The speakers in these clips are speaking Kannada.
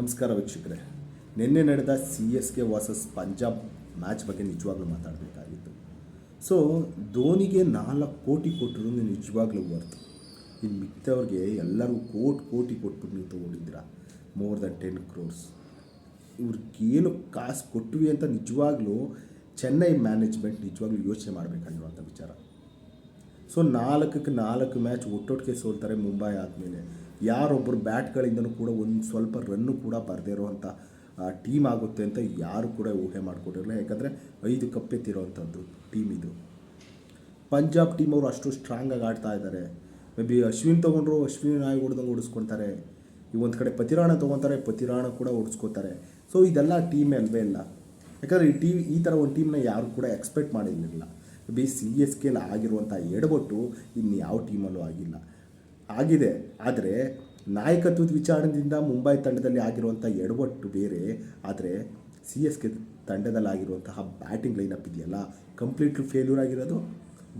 ನಮಸ್ಕಾರ ವೀಕ್ಷಕರೇ. ನಿನ್ನೆ ನಡೆದ C S K versus Punjab match ಬಗ್ಗೆ ನಿಜವಾಗ್ಲೂ ಮಾತಾಡಬೇಕಾಗಿತ್ತು. ಸೊ ಧೋನಿಗೆ ನಾಲ್ಕು ಕೋಟಿ ಕೊಟ್ಟರು ನಿಜವಾಗ್ಲೂ ವರ್ತ್ ಇನ್ನು ಮಿಕ್ಕವ್ರಿಗೆ ಎಲ್ಲರೂ ಕೋಟಿ ಕೋಟಿ ಕೊಟ್ಬಿಟ್ಟು ನೀವು ತೊಗೊಂಡಿದ್ದೀರಾ? ಮೋರ್ ದನ್ ಟೆನ್ ಕ್ರೋರ್ಸ್ ಇವ್ರಿಗೇನು ಕಾಸು ಕೊಟ್ವಿ ಅಂತ ನಿಜವಾಗ್ಲೂ ಚೆನ್ನೈ ಮ್ಯಾನೇಜ್ಮೆಂಟ್ ನಿಜವಾಗ್ಲೂ ಯೋಚನೆ ಮಾಡಬೇಕಾಗಿರುವಂಥ ವಿಚಾರ. ಸೊ ನಾಲ್ಕಕ್ಕೆ ನಾಲ್ಕು ಮ್ಯಾಚ್ ಒಟ್ಟೊಟ್ಟಿಗೆ ಸೋಲ್ತಾರೆ ಮುಂಬೈ ಆದಮೇಲೆ. ಯಾರೊಬ್ಬರು ಬ್ಯಾಟ್ಗಳಿಂದನೂ ಕೂಡ ಒಂದು ಸ್ವಲ್ಪ ರನ್ನು ಕೂಡ ಬರದೇ ಇರುವಂಥ ಟೀಮ್ ಆಗುತ್ತೆ ಅಂತ ಯಾರು ಕೂಡ ಊಹೆ ಮಾಡಿಕೊಂಡಿರಲಿಲ್ಲ ಯಾಕಂದರೆ ಐದು ಕಪ್ಪೆತ್ತಿರೋವಂಥದ್ದು ಟೀಮ್ ಇದು. ಪಂಜಾಬ್ ಟೀಮ್ ಅವರು ಅಷ್ಟು ಸ್ಟ್ರಾಂಗಾಗಿ ಆಡ್ತಾ ಇದ್ದಾರೆ ಮೇ ಬಿ ಅಶ್ವಿನ್ ತೊಗೊಂಡ್ರು, ಅಶ್ವಿನ್ ನಾಯಿ ಹೊಡೆದಂಗೆ ಓಡಿಸ್ಕೊಳ್ತಾರೆ ಈ ಒಂದು ಕಡೆ ಪತಿರಾಣ ತೊಗೊತಾರೆ, ಪತಿರಾಣ ಕೂಡ ಓಡಿಸ್ಕೋತಾರೆ. ಸೊ ಇದೆಲ್ಲ ಟೀಮೇ ಅಲ್ವೇ ಇಲ್ಲ. ಯಾಕಂದರೆ ಈ ಟೀಮ್ ಈ ಥರ ಒಂದು ಟೀಮ್ನ ಯಾರು ಕೂಡ ಎಕ್ಸ್ಪೆಕ್ಟ್ ಮಾಡಿರಲಿಲ್ಲ. ಬಿ ಸಿ ಎಸ್ ಕೆಲ್ ಆಗಿರುವಂಥ ಎಡಬಟ್ಟು ಇನ್ನು ಯಾವ ಟೀಮಲ್ಲೂ ಆಗಿಲ್ಲ. ಆಗಿದೆ. ಆದರೆ ನಾಯಕತ್ವದ ವಿಚಾರದಿಂದ ಮುಂಬೈ ತಂಡದಲ್ಲಿ ಆಗಿರುವಂಥ ಎಡವಟ್ಟು ಬೇರೆ. ಆದರೆ ಸಿ ಎಸ್ ಕೆ ತಂಡದಲ್ಲಿ ಆಗಿರುವಂತಹ ಬ್ಯಾಟಿಂಗ್ ಲೈನಪ್ ಇದೆಯಲ್ಲ ಕಂಪ್ಲೀಟ್ಲಿ ಫೇಲ್ಯೂರ್ ಆಗಿರೋದು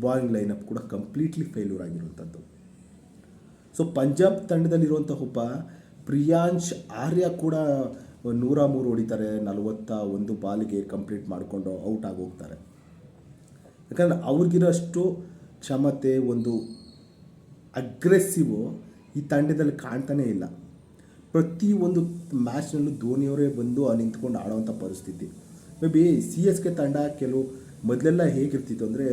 ಬಾಲಿಂಗ್ ಲೈನಪ್ ಕೂಡ ಕಂಪ್ಲೀಟ್ಲಿ ಫೇಲ್ಯೂರ್ ಆಗಿರುವಂಥದ್ದು ಸೊ ಪಂಜಾಬ್ ತಂಡದಲ್ಲಿರುವಂಥ ಒಬ್ಬ ಪ್ರಿಯಾಂಶ್ ಆರ್ಯ ಕೂಡ ನೂರ ಮೂರು ಹೊಡಿತಾರೆ, ನಲವತ್ತ ಒಂದು ಬಾಲಿಗೆ ಕಂಪ್ಲೀಟ್ ಮಾಡಿಕೊಂಡು ಔಟ್ ಆಗಿ ಹೋಗ್ತಾರೆ ಯಾಕಂದರೆ ಅವ್ರಿಗಿರೋಷ್ಟು ಕ್ಷಮತೆ, ಒಂದು ಅಗ್ರೆಸಿವು ಈ ತಂಡದಲ್ಲಿ ಕಾಣ್ತಾನೇ ಇಲ್ಲ. ಪ್ರತಿಯೊಂದು ಮ್ಯಾಚ್ನಲ್ಲೂ ಧೋನಿಯವರೇ ಬಂದು ಅಲ್ಲಿ ನಿಂತ್ಕೊಂಡು ಆಡೋವಂಥ ಪರಿಸ್ಥಿತಿ. Maybe C S K ತಂಡ ಕೆಲವು ಮೊದಲೆಲ್ಲ ಹೇಗಿರ್ತಿತ್ತು ಅಂದರೆ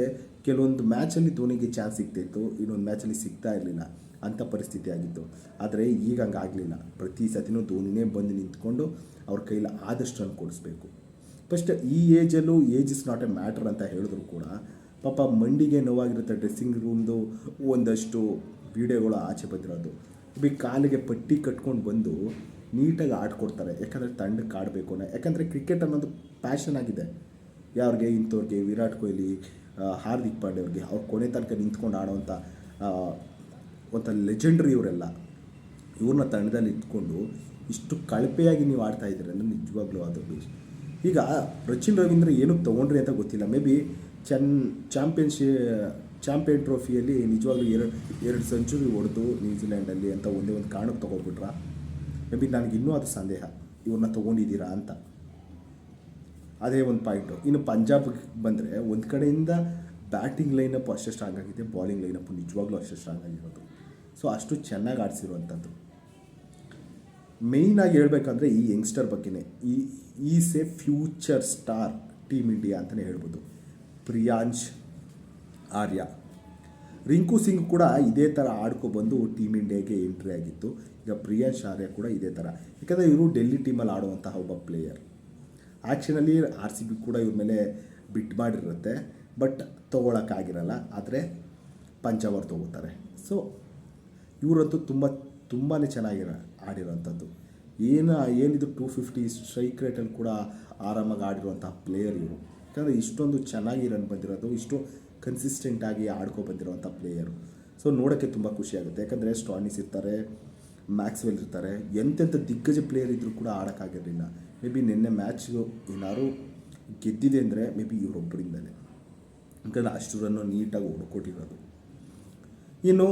ಕೆಲವೊಂದು ಮ್ಯಾಚಲ್ಲಿ ಧೋನಿಗೆ ಚಾನ್ಸ್ ಸಿಗ್ತಾಯಿತ್ತು ಇನ್ನೊಂದು ಮ್ಯಾಚಲ್ಲಿ ಸಿಗ್ತಾ ಇರಲಿಲ್ಲ ಅಂಥ ಪರಿಸ್ಥಿತಿ ಆಗಿತ್ತು. ಆದರೆ ಈಗ ಹಂಗಾಗಲಿಲ್ಲ ಪ್ರತಿ ಸತಿನೂ ಧೋನಿನೇ ಬಂದು ನಿಂತ್ಕೊಂಡು ಅವ್ರ ಕೈಲಿ ಆದಷ್ಟು ರನ್ ಕೊಡಿಸ್ಬೇಕು. ಫಸ್ಟ್ ಈ ಏಜಲ್ಲೂ age is not a matter ಅಂತ ಹೇಳಿದ್ರು ಕೂಡ ಪಾಪ ಮಂಡಿಗೆ ನೋವಾಗಿರುತ್ತೆ ಡ್ರೆಸ್ಸಿಂಗ್ ರೂಮ್ದು ಒಂದಷ್ಟು ವೀಡಿಯೋಗಳು ಆಚೆ ಬಂದಿರೋದು. ಬಿ ಕಾಲಿಗೆ ಪಟ್ಟಿ ಕಟ್ಕೊಂಡು ಬಂದು ನೀಟಾಗಿ ಆಡ್ಕೊಡ್ತಾರೆ ಯಾಕಂದರೆ ತಂಡಕ್ಕೆ ಆಡಬೇಕು ಅನ್ನೋ ಯಾಕಂದರೆ ಕ್ರಿಕೆಟ್ ಅನ್ನೋದು ಪ್ಯಾಷನ್ ಆಗಿದೆ. ಯಾರಿಗೆ? ಇಂಥವ್ರಿಗೆ, ವಿರಾಟ್ ಕೊಹ್ಲಿ ಹಾರ್ದಿಕ್ ಪಾಂಡೆ ಅವ್ರಿಗೆ. ಅವ್ರು ಕೊನೆ ತನಕ ನಿಂತ್ಕೊಂಡು ಆಡೋವಂಥ ಒಂಥ ಲೆಜೆಂಡ್ರಿ ಇವರೆಲ್ಲ. ಇವ್ರನ್ನ ತಂಡದಲ್ಲಿ ಇಟ್ಕೊಂಡು ಇಷ್ಟು ಕಳಪೆಯಾಗಿ ನೀವು ಆಡ್ತಾ ಇದ್ದೀರಲ್ಲ ನಿಜವಾಗ್ಲೂ ಅದು ಈಗ ರಚಿನ್ ರವೀಂದ್ರ ಏನಕ್ಕೆ ತೊಗೊಂಡ್ರಿ ಅಂತ ಗೊತ್ತಿಲ್ಲ. ಮೇ ಬಿ ಚೆನ್ ಚಾಂಪಿಯನ್ಶಿ, ಚಾಂಪಿಯನ್ ಟ್ರೋಫಿಯಲ್ಲಿ ನಿಜವಾಗ್ಲೂ ಎರಡು ಎರಡು ಸೆಂಚುರಿ ಹೊಡೆದು ನ್ಯೂಜಿಲ್ಯಾಂಡಲ್ಲಿ ಅಂತ ಒಂದೇ ಒಂದು ಕಾರಣಕ್ಕೆ ತೊಗೊಬಿಟ್ರಾ ಮೇ ಬಿ ನನಗೆ ಇನ್ನೂ ಅದು ಸಂದೇಹ. ಇವ್ರನ್ನ ತೊಗೊಂಡಿದ್ದೀರಾ ಅಂತ. ಅದೇ ಒಂದು ಪಾಯಿಂಟು ಇನ್ನು ಪಂಜಾಬ್ಗೆ ಬಂದರೆ ಒಂದು ಕಡೆಯಿಂದ ಬ್ಯಾಟಿಂಗ್ ಲೈನಪ್ ಅಷ್ಟೇ ಸ್ಟ್ರಾಂಗ್ ಆಗಿದೆ. ಬಾಲಿಂಗ್ ಲೈನಪ್ಪು ನಿಜವಾಗ್ಲೂ ಅಷ್ಟೇ ಸ್ಟ್ರಾಂಗ್ ಆಗಿರೋದು. ಸೊ ಅಷ್ಟು ಚೆನ್ನಾಗಿ ಆಡಿಸಿರುವಂಥದ್ದು ಮೇಯ್ನಾಗಿ ಹೇಳಬೇಕಂದ್ರೆ ಈ ಯಂಗ್ಸ್ಟರ್ ಬಗ್ಗೆನೇ. ಈ is a future star team India ಅಂತಲೇ ಹೇಳ್ಬೋದು. ಪ್ರಿಯಾಂಶ್ ಆರ್ಯ. ರಿಂಕು ಸಿಂಗ್ ಕೂಡ ಇದೇ ಥರ ಆಡ್ಕೊಬಂದು ಟೀಮ್ ಇಂಡಿಯಾಗೆ ಎಂಟ್ರಿ ಆಗಿತ್ತು. ಈಗ ಪ್ರಿಯಾಂಶ್ ಆರ್ಯ ಕೂಡ ಇದೇ ಥರ ಯಾಕಂದರೆ ಇವರು ಡೆಲ್ಲಿ ಟೀಮಲ್ಲಿ ಆಡುವಂತಹ ಒಬ್ಬ ಪ್ಲೇಯರ್ ಆ್ಯಕ್ಷನಲ್ಲಿ ಆರ್ ಸಿ ಬಿ ಕೂಡ ಇವ್ರ ಮೇಲೆ ಬಿಟ್ ಮಾಡಿರುತ್ತೆ ಬಟ್ ತೊಗೊಳಕ್ಕಾಗಿರಲ್ಲ. ಆದರೆ ತಗೋತಾರೆ ತೊಗೋತಾರೆ. ಸೊ ಇವರಂತೂ ತುಂಬ ತುಂಬಾ ಚೆನ್ನಾಗಿರ ಆಡಿರೋವಂಥದ್ದು ಏನು ಏನಿದು ಟೂ ಫಿಫ್ಟಿ ಸ್ಟ್ರೈಕ್ ರೇಟಲ್ಲಿ ಕೂಡ ಆರಾಮಾಗಿ ಆಡಿರುವಂಥ ಪ್ಲೇಯರ್ ಇವರು. ಯಾಕಂದರೆ ಇಷ್ಟೊಂದು ಚೆನ್ನಾಗಿ ರನ್ ಬಂದಿರೋದು, ಇಷ್ಟು ಕನ್ಸಿಸ್ಟೆಂಟಾಗಿ ಆಡ್ಕೊ ಬಂದಿರೋವಂಥ ಪ್ಲೇಯರು ಸೊ ನೋಡೋಕ್ಕೆ ತುಂಬ ಖುಷಿ ಆಗುತ್ತೆ. ಯಾಕಂದರೆ ಸ್ಟಾನಿಸ್ ಇರ್ತಾರೆ ಮ್ಯಾಕ್ಸ್ವೆಲ್ ಇರ್ತಾರೆ ಎಂತೆಂಥ ದಿಗ್ಗಜ ಪ್ಲೇಯರ್ ಇದ್ದರೂ ಕೂಡ ಆಡೋಕ್ಕಾಗಿರಲಿಲ್ಲ ಮೇ ಬಿ ನಿನ್ನೆ ಮ್ಯಾಚ್ಗೂ ಏನಾದ್ರು ಗೆದ್ದಿದೆ ಅಂದರೆ ಮೇ ಬಿ ಇವರೊಬ್ಬರಿಂದಲೇ ಯಾಕಂದರೆ ಅಷ್ಟು ರನ್ನು ನೀಟಾಗಿ ಹೊಡ್ಕೊಟ್ಟಿರೋದು. ಇನ್ನು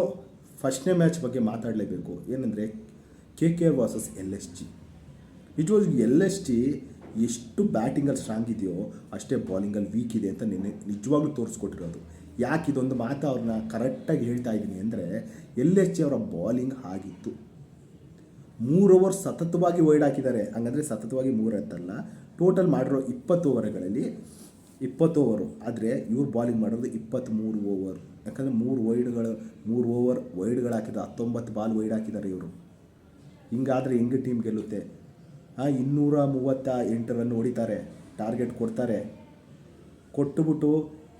ಫಸ್ಟ್ನೇ ಮ್ಯಾಚ್ ಬಗ್ಗೆ ಮಾತಾಡಲೇಬೇಕು. ಏನಂದರೆ K K R versus L S G versus L S G ಎಷ್ಟು ಬ್ಯಾಟಿಂಗಲ್ಲಿ ಸ್ಟ್ರಾಂಗ್ ಇದೆಯೋ ಅಷ್ಟೇ ಬಾಲಿಂಗಲ್ಲಿ ವೀಕ್ ಇದೆ ಅಂತ ನಿನ್ನೆ ನಿಜವಾಗ್ಲೂ ತೋರಿಸ್ಕೊಟ್ಟಿರೋದು. ಯಾಕೆ ಇದೊಂದು ಮಾತು ಅವ್ರನ್ನ ಕರೆಕ್ಟಾಗಿ ಹೇಳ್ತಾ ಇದ್ದೀನಿ ಅಂದರೆ ಎಲ್ ಜಿ ಅವರ ಬಾಲಿಂಗ್ ಆಗಿತ್ತು ಮೂರು ಓವರ್ ಸತತವಾಗಿ ವೈಡ್ ಹಾಕಿದ್ದಾರೆ. ಹಂಗಂದರೆ ಸತತವಾಗಿ ಮೂರು ಅಂತಲ್ಲ ಟೋಟಲ್ ಮಾಡಿರೋ ಇಪ್ಪತ್ತು ಓವರ್ಗಳಲ್ಲಿ ಇಪ್ಪತ್ತು ಓವರು ಆದರೆ ಇವ್ರು ಬಾಲಿಂಗ್ ಮಾಡೋದು ಇಪ್ಪತ್ತ್ಮೂರು ಓವರ್ ಯಾಕಂದರೆ ಮೂರು ವೈಡ್ಗಳು ಮೂರು ಓವರ್ ವೈಡ್ಗಳು ಹಾಕಿದ್ದಾರೆ ಹತ್ತೊಂಬತ್ತು ಬಾಲ್ ವೈಡ್ ಹಾಕಿದ್ದಾರೆ ಇವರು. ಹಿಂಗಾದರೆ ಹೆಂಗೆ ಟೀಮ್ ಗೆಲ್ಲುತ್ತೆ? ಇನ್ನೂರ ಮೂವತ್ತ ಎಂಟು ರನ್ ಹೊಡಿತಾರೆ ಟಾರ್ಗೆಟ್ ಕೊಡ್ತಾರೆ. ಕೊಟ್ಟುಬಿಟ್ಟು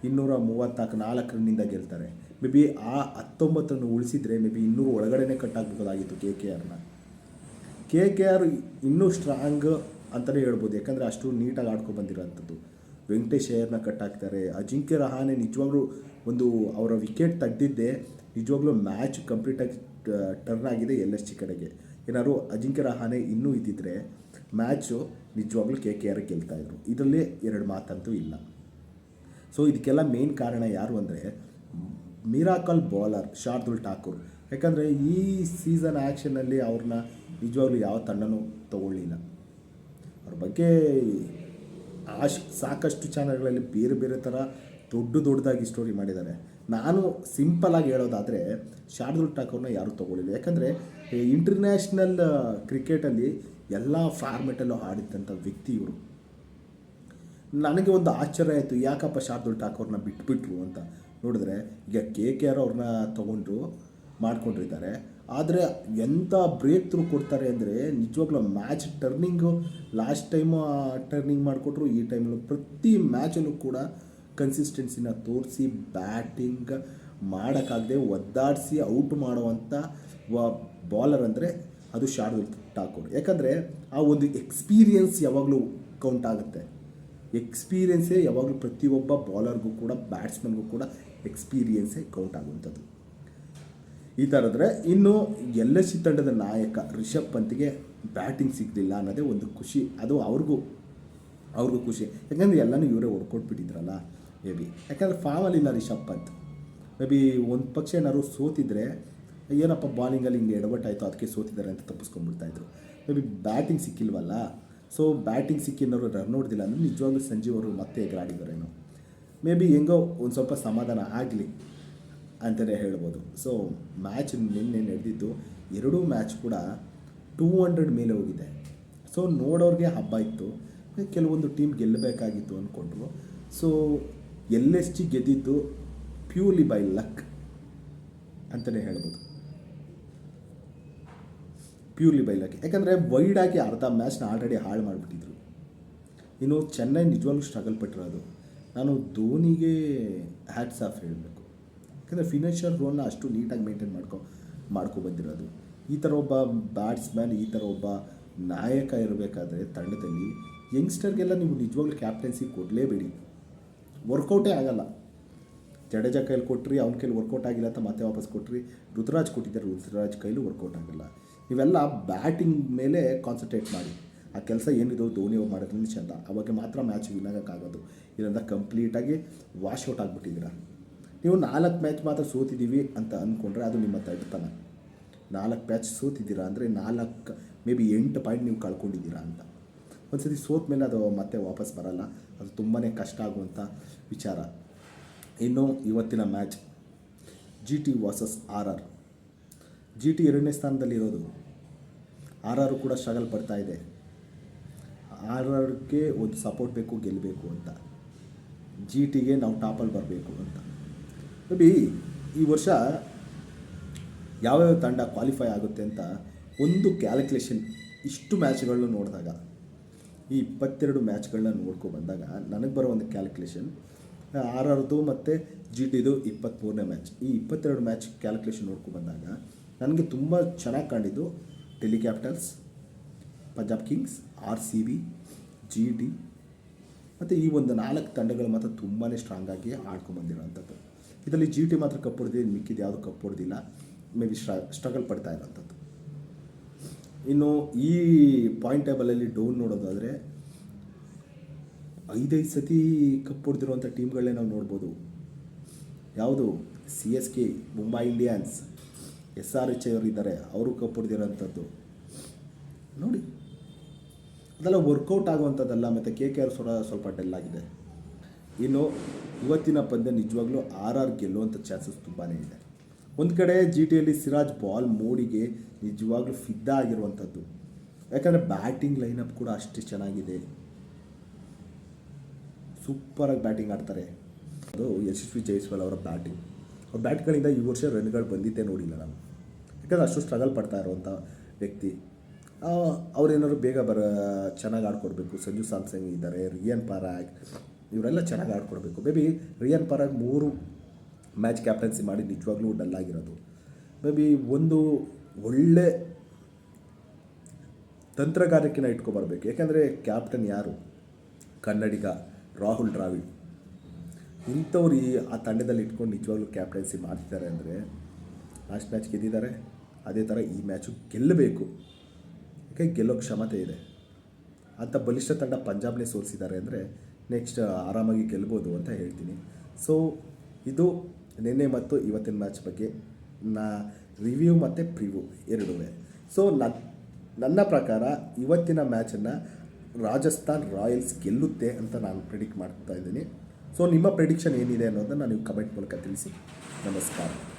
ಇನ್ನೂರ ಮೂವತ್ತ್ನಾಲ್ಕು ನಾಲ್ಕು ರನ್ನಿಂದ ಗೆಲ್ತಾರೆ. ಮೇ ಬಿ ಆ ಹತ್ತೊಂಬತ್ತನ್ನು ಉಳಿಸಿದರೆ ಮೇ ಬಿ ಇನ್ನೂರು ಒಳಗಡೆನೇ ಕಟ್ಟಾಗಬೇಕಾಗಿತ್ತು ಕೆ ಕೆ ಆರ್ನ ಕೆ ಕೆ ಆರ್ ಇನ್ನೂ ಸ್ಟ್ರಾಂಗ್ ಅಂತಲೇ ಹೇಳ್ಬೋದು. ಯಾಕಂದರೆ ಅಷ್ಟು ನೀಟಾಗಿ ಆಡ್ಕೊಂಡು ಬಂದಿರೋಂಥದ್ದು. ವೆಂಕಟೇಶ್ ಅಯ್ಯರ್ನ ಕಟ್ ಹಾಕ್ತಾರೆ. ಅಜಿಂಕ್ಯ ರಹಾನೆ ನಿಜವಾಗ್ಲೂ ಒಂದು ಅವರ ವಿಕೆಟ್ ತೆಗ್ದಿದ್ದೆ ನಿಜವಾಗ್ಲೂ ಮ್ಯಾಚ್ ಕಂಪ್ಲೀಟಾಗಿ ಟರ್ನ್ ಆಗಿದೆ ಎಲ್ ಎಸ್ ಜಿ ಕಡೆಗೆ. ಏನಾದ್ರು ಅಜಿಂಕ್ಯ ರಹಾನೆ ಇನ್ನೂ ಇದ್ದಿದ್ರೆ ಮ್ಯಾಚು ನಿಜವಾಗ್ಲೂ ಕೆ ಕೆ ಆರ್ ಗೆಲ್ತಾಯಿದ್ರು ಇದರಲ್ಲಿ ಎರಡು ಮಾತಂತೂ ಇಲ್ಲ. ಸೊ ಇದಕ್ಕೆಲ್ಲ ಮೇನ್ ಕಾರಣ ಯಾರು ಅಂದರೆ ಮಿರಾಕಲ್ ಬೌಲರ್ ಶಾರ್ದುಲ್ ಠಾಕೂರ್. ಯಾಕಂದರೆ ಈ ಸೀಸನ್ ಆ್ಯಕ್ಷನಲ್ಲಿ ಅವ್ರನ್ನ ನಿಜವಾಗ್ಲೂ ಯಾವ ತಂಡನೂ ತಗೊಳ್ಳಿಲ್ಲ. ಅವ್ರ ಬಗ್ಗೆ ಆಶ್, ಸಾಕಷ್ಟು ಚಾನಲ್ಗಳಲ್ಲಿ ಬೇರೆ ಬೇರೆ ಥರ ದೊಡ್ಡ ದೊಡ್ಡದಾಗಿ ಸ್ಟೋರಿ ಮಾಡಿದ್ದಾರೆ. ನಾನು ಸಿಂಪಲಾಗಿ ಹೇಳೋದಾದರೆ, ಶಾರ್ದುಲ್ ಠಾಕೂರ್ನ ಯಾರೂ ತೊಗೊಳ್ಳಿಲ್ಲ. ಯಾಕಂದರೆ ಇಂಟರ್ನ್ಯಾಷನಲ್ ಕ್ರಿಕೆಟಲ್ಲಿ ಎಲ್ಲ ಫಾರ್ಮೆಟಲ್ಲೂ ಆಡಿದ್ದಂಥ ವ್ಯಕ್ತಿ ಇವರು. ನನಗೆ ಒಂದು ಆಶ್ಚರ್ಯ ಆಯಿತು, ಯಾಕಪ್ಪ ಶಾರ್ದುಲ್ ಠಾಕೂರ್ನ ಬಿಟ್ಬಿಟ್ರು ಅಂತ. ನೋಡಿದ್ರೆ ಈಗ ಕೆ ಕೆ ಆರ್ ಅವ್ರನ್ನ ತೊಗೊಂಡು ಮಾಡ್ಕೊಂಡಿದ್ದಾರೆ. ಆದರೆ ಎಂಥ ಬ್ರೇಕ್ ಥ್ರೂ ಕೊಡ್ತಾರೆ ಅಂದರೆ ನಿಜವಾಗ್ಲೂ match turning last time turning ಮಾಡಿಕೊಟ್ರು, ಈ ಟೈಮಲ್ಲೂ ಪ್ರತಿ ಮ್ಯಾಚಲ್ಲೂ ಕೂಡ ಕನ್ಸಿಸ್ಟೆನ್ಸಿನ ತೋರಿಸಿ ಬ್ಯಾಟಿಂಗ್ ಮಾಡೋಕ್ಕಾಗದೆ ಒದ್ದಾಡಿಸಿ ಔಟ್ ಮಾಡುವಂಥ ಬಾಲರ್ ಅಂದರೆ ಅದು ಶಾರ್ದುಲ್ ಠಾಕೂರ್ ಯಾಕಂದರೆ ಆ ಒಂದು ಎಕ್ಸ್ಪೀರಿಯನ್ಸ್ ಯಾವಾಗಲೂ ಕೌಂಟ್ ಆಗುತ್ತೆ. ಎಕ್ಸ್ಪೀರಿಯೆನ್ಸೇ ಯಾವಾಗಲೂ ಪ್ರತಿಯೊಬ್ಬ ಬಾಲರ್ಗೂ ಕೂಡ ಬ್ಯಾಟ್ಸ್ಮನ್ಗೂ ಕೂಡ ಎಕ್ಸ್ಪೀರಿಯೆನ್ಸೇ ಕೌಂಟ್ ಆಗುವಂಥದ್ದು. ಈ ಥರದ್ರೆ ಇನ್ನು ಎಲ್ ಎಸ್ ಸಿ ತಂಡದ ನಾಯಕ ರಿಷಬ್ ಪಂತ್ಗೆ ಬ್ಯಾಟಿಂಗ್ ಸಿಗಲಿಲ್ಲ ಅನ್ನೋದೇ ಒಂದು ಖುಷಿ. ಅದು ಅವ್ರಿಗೂ ಅವ್ರಿಗೂ ಖುಷಿ. ಯಾಕಂದರೆ ಎಲ್ಲನೂ ಇವರೇ ಹೊಡ್ಕೊಟ್ಬಿಟ್ಟಿದ್ರಲ್ಲ ಮೇ ಬಿ ಯಾಕಂದರೆ ಫಾಮಲ್ಲಿಲ್ಲ ರಿಷಬ್ ಪಂತ್. ಮೇ ಬಿ ಒಂದು ಪಕ್ಷ ಏನಾದ್ರು ಸೋತಿದ್ರೆ ಏನಪ್ಪ ಬಾಲಿಂಗಲ್ಲಿ ಹಿಂಗೆ ಎಡವಟ್ಟಾಯಿತು ಅದಕ್ಕೆ ಸೋತಿದ್ದಾರೆ ಅಂತ ತಪ್ಪಿಸ್ಕೊಂಡ್ಬಿಡ್ತಾಯಿದ್ರು ಮೇ ಬಿ ಬ್ಯಾಟಿಂಗ್ ಸಿಕ್ಕಿಲ್ವಲ್ಲ? ಸೊ ಬ್ಯಾಟಿಂಗ್ ಸಿಕ್ಕಿನವರು ರನ್ ಹೊಡೆದಿಲ್ಲ ಅಂದರೆ ನಿಜವಾಗ್ಲೂ ಸಂಜೀವ್ ಅವರು ಮತ್ತೆ ಎಗರಾಡಿದ್ದಾರೇನೋ ಮೇ ಬಿ ಹೆಂಗೋ ಒಂದು ಸ್ವಲ್ಪ ಸಮಾಧಾನ ಆಗಲಿ ಅಂತಲೇ ಹೇಳ್ಬೋದು. ಸೊ ಮ್ಯಾಚ್ ನಿನ್ನೆ ನಡೆದಿದ್ದು, ಎರಡೂ ಮ್ಯಾಚ್ ಕೂಡ ಟೂ ಹಂಡ್ರೆಡ್ ಮೇಲೆ ಹೋಗಿದೆ. ಸೊ ನೋಡೋರಿಗೆ ಹಬ್ಬ ಇತ್ತು. ಕೆಲವೊಂದು ಟೀಮ್ ಗೆಲ್ಲಬೇಕಾಗಿತ್ತು ಅಂದ್ಕೊಂಡ್ರು ಸೊ ಎಲ್ ಎಸ್ ಜಿ ಗೆದ್ದಿದ್ದು ಪ್ಯೂರ್ಲಿ ಬೈ ಲಕ್ ಅಂತಲೇ ಹೇಳ್ಬೋದು. ಪ್ಯೂರ್ಲಿ ಬೈ ಲಕ್ ಯಾಕಂದರೆ ವೈಡಾಗಿ ಅರ್ಧ ಮ್ಯಾಚ್ನ ಆಲ್ರೆಡಿ ಹಾಳು ಮಾಡಿಬಿಟ್ಟಿದ್ರು. ಇನ್ನು ಚೆನ್ನೈ ನಿಜವಾಗ್ಲೂ ಸ್ಟ್ರಗಲ್ ಪಟ್ಟಿರೋದು. ನಾನು ಧೋನಿಗೆ ಹ್ಯಾಟ್ಸ್ ಆಫ್ ಹೇಳಬೇಕು. ಯಾಕಂದರೆ ಫಿನಿಷರ್ ರೋಲ್ನ ಅಷ್ಟು ನೀಟಾಗಿ ಮೇಂಟೈನ್ ಮಾಡ್ಕೊ ಮಾಡ್ಕೊ ಬಂದಿರೋದು. ಈ ಥರ ಒಬ್ಬ ಬ್ಯಾಟ್ಸ್ಮ್ಯಾನ್ ಈ ಥರ ಒಬ್ಬ ನಾಯಕ ಇರಬೇಕಾದ್ರೆ ತಂಡದಲ್ಲಿ ಯಂಗ್ಸ್ಟರ್ಗೆಲ್ಲ ನೀವು ನಿಜವಾಗ್ಲೂ ಕ್ಯಾಪ್ಟನ್ಸಿ ಕೊಡಲೇಬೇಡಿ. ವರ್ಕೌಟೇ ಆಗಲ್ಲ. ಜಡೇಜಾ ಕೈಲಿ ಕೊಟ್ರಿ, ಅವ್ನ ಕೈಲಿ ವರ್ಕೌಟ್ ಆಗಿಲ್ಲ ಅಂತ ಮತ್ತೆ ವಾಪಸ್ ಕೊಟ್ರಿ. ಋತುರಾಜ್ ಕೊಟ್ಟಿದ್ದಾರೆ, ಋತುರಾಜ್ ಕೈಲೂ ವರ್ಕೌಟ್ ಆಗಲ್ಲ. ಇವೆಲ್ಲ ಬ್ಯಾಟಿಂಗ್ ಮೇಲೆ ಕಾನ್ಸಂಟ್ರೇಟ್ ಮಾಡಿ. ಆ ಕೆಲಸ ಏನಿದೋ ಧೋನಿ ಅವ್ರು ಮಾಡೋದ್ರಿಂದ ಚೆಂದ ಅವಾಗ ಮಾತ್ರ ಮ್ಯಾಚ್ ವಿನ್ ಆಗೋಕ್ಕಾಗೋದು. ಇದರಿಂದ ಕಂಪ್ಲೀಟಾಗಿ ವಾಶ್ ಔಟ್ ಆಗಿಬಿಟ್ಟಿದ್ದೀರಾ? ನೀವು ನಾಲ್ಕು ಮ್ಯಾಚ್ ಮಾತ್ರ ಸೋತಿದ್ದೀವಿ ಅಂತ ಅಂದ್ಕೊಂಡ್ರೆ ಅದು ನಿಮ್ಮ ತಡ್ತನ ನಾಲ್ಕು ಮ್ಯಾಚ್ ಸೋತಿದ್ದೀರಾ ಅಂದರೆ ನಾಲ್ಕು ಮೇ ಬಿ ಎಂಟು ಪಾಯಿಂಟ್ ನೀವು ಕಳ್ಕೊಂಡಿದ್ದೀರಾ ಅಂತ. ಒಂದು ಸತಿ ಸೋತ ಮೇಲೆ ಅದು ಮತ್ತೆ ವಾಪಸ್ ಬರಲ್ಲ. ಅದು ತುಂಬಾ ಕಷ್ಟ ಆಗುವಂಥ ವಿಚಾರ. ಇನ್ನು ಇವತ್ತಿನ match G T versus R R G T ಎರಡನೇ ಸ್ಥಾನದಲ್ಲಿರೋದು ಆರ್ ಆರ್ ಕೂಡ ಸ್ಟ್ರಗಲ್ ಪಡ್ತಾ ಇದೆ. ಆರ್ ಆರ್ಗೆ ಒಂದು ಸಪೋರ್ಟ್ ಬೇಕು ಗೆಲ್ಲಬೇಕು ಅಂತ. ಜಿ ಟಿಗೆ ನಾವು ಟಾಪಲ್ಲಿ ಬರಬೇಕು ಅಂತ. ಬಿ ಈ ವರ್ಷ ಯಾವ್ಯಾವ ತಂಡ ಕ್ವಾಲಿಫೈ ಆಗುತ್ತೆ ಅಂತ ಒಂದು ಕ್ಯಾಲ್ಕುಲೇಷನ್ ಇಷ್ಟು ಮ್ಯಾಚ್ಗಳನ್ನ ನೋಡಿದಾಗ, ಈ ಇಪ್ಪತ್ತೆರಡು ಮ್ಯಾಚ್ಗಳನ್ನ ನೋಡ್ಕೊ ಬಂದಾಗ ನನಗೆ ಬರೋ ಒಂದು ಕ್ಯಾಲ್ಕುಲೇಷನ್ ಆರ್ ಆರ್ದು ಮತ್ತು ಜಿ ಟಿದು ಇಪ್ಪತ್ತ್ಮೂರನೇ ಮ್ಯಾಚ್ ಈ ಇಪ್ಪತ್ತೆರಡು ಮ್ಯಾಚ್ ಕ್ಯಾಲ್ಕುಲೇಷನ್ ನೋಡ್ಕೊ ಬಂದಾಗ ನನಗೆ ತುಂಬ ಚೆನ್ನಾಗಿ ಕಂಡಿದ್ದು Delhi Capitals Punjab Kings R C B G T ಮತ್ತು ಈ ಒಂದು ನಾಲ್ಕು ತಂಡಗಳು ಮಾತ್ರ ತುಂಬಾ ಸ್ಟ್ರಾಂಗ್ ಆಗಿ ಆಡ್ಕೊಂಬಂದಿರೋವಂಥದ್ದು ಇದರಲ್ಲಿ ಜಿ ಟಿ ಮಾತ್ರ ಕಪ್ ಹೊಡೆದಿದೆ, ಮಿಕ್ಕಿದ್ದು ಯಾವುದು ಕಪ್ ಹೊಡೆದಿಲ್ಲ. ಮೇ ಬಿ ಸ್ಟ್ರ ಸ್ಟ್ರಗಲ್ ಪಡ್ತಾ ಇರೋಂಥದ್ದು ಇನ್ನು ಈ ಪಾಯಿಂಟ್ ಟೇಬಲಲ್ಲಿ ಡೌನ್ ನೋಡೋದಾದರೆ ಐದೈದು ಸತಿ ಕಪ್ ಹೊಡೆದಿರುವಂಥ ಟೀಮ್ಗಳನ್ನೇ ನಾವು ನೋಡ್ಬೋದು. ಯಾವುದು? C S K Mumbai Indians S R H ಅವರು ಇದ್ದಾರೆ, ಅವರು ಕಪ್ ಹೊಡೆದಿರೋಂಥದ್ದು. ನೋಡಿ, ಅದೆಲ್ಲ ವರ್ಕೌಟ್ ಆಗುವಂಥದ್ದಲ್ಲ, ಮತ್ತು ಕೆ ಕೆ ಆರ್ ಸೊಡ ಸ್ವಲ್ಪ ಡೆಲ್ ಆಗಿದೆ. ಇನ್ನು ಇವತ್ತಿನ ಪಂದ್ಯ ನಿಜವಾಗ್ಲೂ ಆರ್ ಆರ್ ಗೆಲ್ಲುವಂಥ ಚಾನ್ಸಸ್ ತುಂಬಾ ಇದೆ. ಒಂದು ಕಡೆ ಜಿ ಟಿಯಲ್ಲಿ ಸಿರಾಜ್ ಬಾಲ್ ಮೋಡಿಗೆ ನಿಜವಾಗ್ಲೂ ಫಿದ್ದ ಆಗಿರುವಂಥದ್ದು. ಯಾಕಂದರೆ ಬ್ಯಾಟಿಂಗ್ ಲೈನಪ್ ಕೂಡ ಅಷ್ಟೇ ಚೆನ್ನಾಗಿದೆ. ಸೂಪರಾಗಿ ಬ್ಯಾಟಿಂಗ್ ಆಡ್ತಾರೆ. ಅದು ಯಶಸ್ವಿ ಜೈಸ್ವಾಲ್ ಅವರ ಬ್ಯಾಟಿಂಗ್ ಅವ್ರ ಬ್ಯಾಟ್ಗಳಿಂದ ಈ ವರ್ಷ ರನ್ಗಳು ಬಂದಿದ್ದೇ ನೋಡಿಲ್ಲ ನಾನು. ಯಾಕಂದರೆ ಅಷ್ಟು ಸ್ಟ್ರಗಲ್ ಪಡ್ತಾ ಇರುವಂಥ ವ್ಯಕ್ತಿ. ಅವರೇನಾದ್ರು ಬೇಗ ಬರ, ಚೆನ್ನಾಗಿ ಆಡ್ಕೊಡ್ಬೇಕು. ಸಂಜು ಸ್ಯಾಮ್ಸಂಗ್ ಇದ್ದಾರೆ, ರಿಯನ್ ಪರಾಗ್, ಇವರೆಲ್ಲ ಚೆನ್ನಾಗಿ ಆಡ್ಕೊಡ್ಬೇಕು. ಮೇ ಬಿ ರಿಯನ್ ಪರಾಗ್ ಮೂರು ಮ್ಯಾಚ್ ಕ್ಯಾಪ್ಟನ್ಸಿ ಮಾಡಿ ನಿಜವಾಗ್ಲೂ ಡಲ್ ಆಗಿರೋದು ಮೇ ಬಿ ಒಂದು ಒಳ್ಳೆ ತಂತ್ರಗಾರಿಕೆನ ಇಟ್ಕೊಬರ್ಬೇಕು. ಯಾಕಂದರೆ ಕ್ಯಾಪ್ಟನ್ ಯಾರು? ಕನ್ನಡಿಗ ರಾಹುಲ್ ದ್ರಾವಿಡ್. ಇಂಥವ್ರು ಈ ಆ ತಂಡದಲ್ಲಿ ಇಟ್ಕೊಂಡು ನಿಜವಾಗ್ಲೂ ಕ್ಯಾಪ್ಟನ್ಸಿ ಮಾಡ್ತಿದ್ದಾರೆ ಅಂದರೆ ಲಾಸ್ಟ್ ಮ್ಯಾಚ್ ಗೆದ್ದಿದ್ದಾರೆ. ಅದೇ ಥರ ಈ ಮ್ಯಾಚು ಗೆಲ್ಲಬೇಕು. ಯಾಕೆ? ಗೆಲ್ಲೋ ಕ್ಷಮತೆ ಇದೆ. ಅಂತ ಬಲಿಷ್ಠ ತಂಡ ಪಂಜಾಬ್ನೇ ಸೋಲಿಸಿದ್ದಾರೆ ಅಂದರೆ ನೆಕ್ಸ್ಟ್ ಆರಾಮಾಗಿ ಗೆಲ್ಬೋದು ಅಂತ ಹೇಳ್ತೀನಿ. ಸೊ ಇದು ನಿನ್ನೆ ಮತ್ತು ಇವತ್ತಿನ ಮ್ಯಾಚ್ ಬಗ್ಗೆ ನಾ ರಿವ್ಯೂ ಮತ್ತು ಪ್ರಿವ್ಯೂ ಎರಡೂ ಸೊ ನನ್ನ ಪ್ರಕಾರ ಇವತ್ತಿನ ಮ್ಯಾಚನ್ನು ರಾಜಸ್ಥಾನ್ ರಾಯಲ್ಸ್ ಗೆಲ್ಲುತ್ತೆ ಅಂತ ನಾನು ಪ್ರಿಡಿಕ್ಟ್ ಮಾಡ್ತಾ ಇದ್ದೀನಿ. ಸೊ ನಿಮ್ಮ ಪ್ರಿಡಿಕ್ಷನ್ ಏನಿದೆ ಅನ್ನೋದನ್ನು ನೀವು ಕಮೆಂಟ್ ಮೂಲಕ ತಿಳಿಸಿ. ನಮಸ್ಕಾರ.